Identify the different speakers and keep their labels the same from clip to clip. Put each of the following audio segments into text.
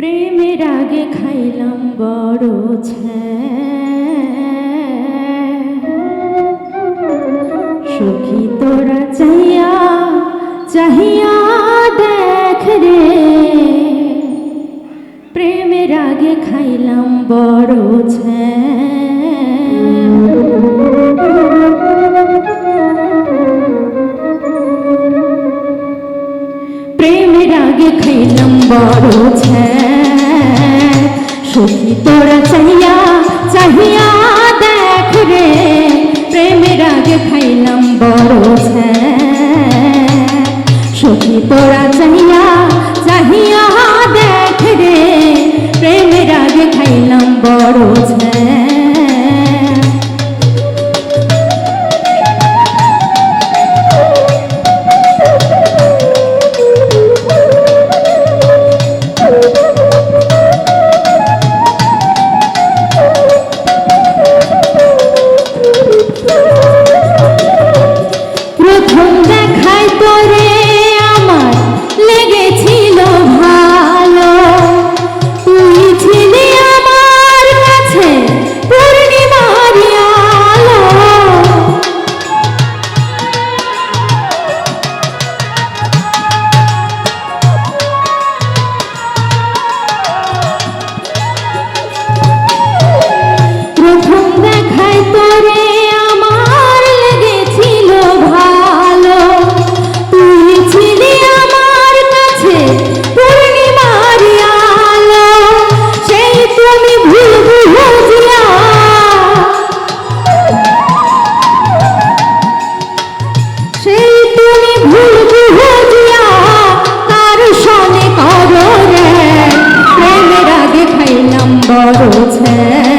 Speaker 1: প্রেমের আগে খাইলাম বড় সখী তোরা চাইয়া, চাহিয়া দেখ রে। প্রেমের আগে খাইলাম বড় ছ্যা প্রেমের আগে খাইলাম বড় সখী তোরা চাহিয়া চাহিয়া দেখ রে, প্রেমের আগে খাইলাম বড় সখী তোরা চাহিয়া চাহিয়া দেখ রে, প্রেমের আগে খাইলাম বড় ছ্যা বড় ছেলে।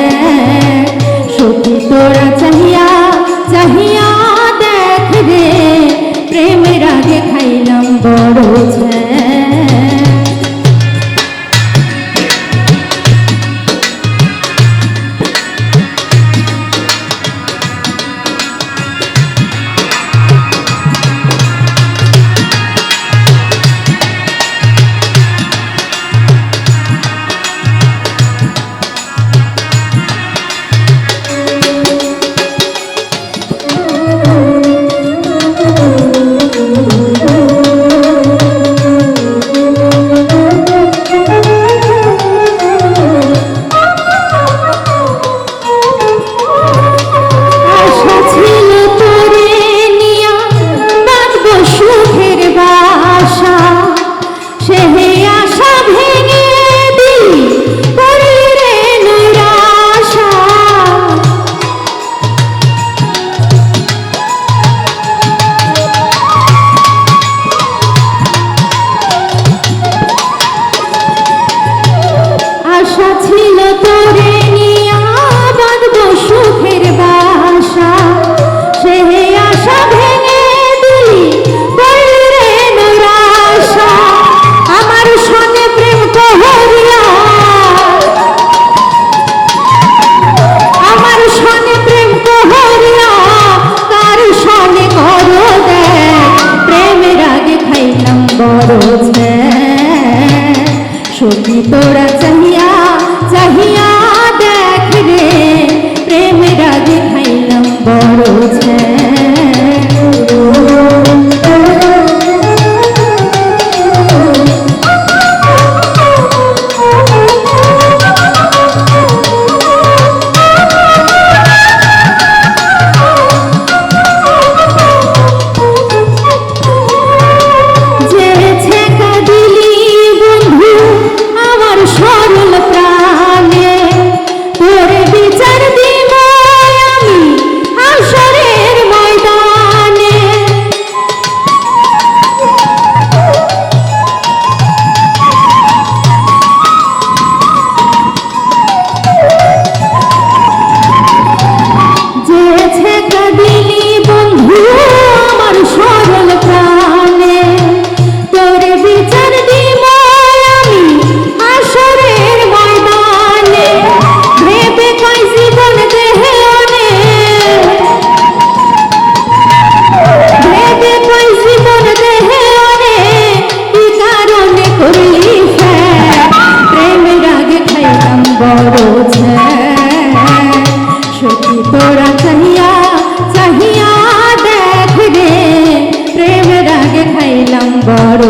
Speaker 1: আশা ছিল তোরে। Hallelujah. বড়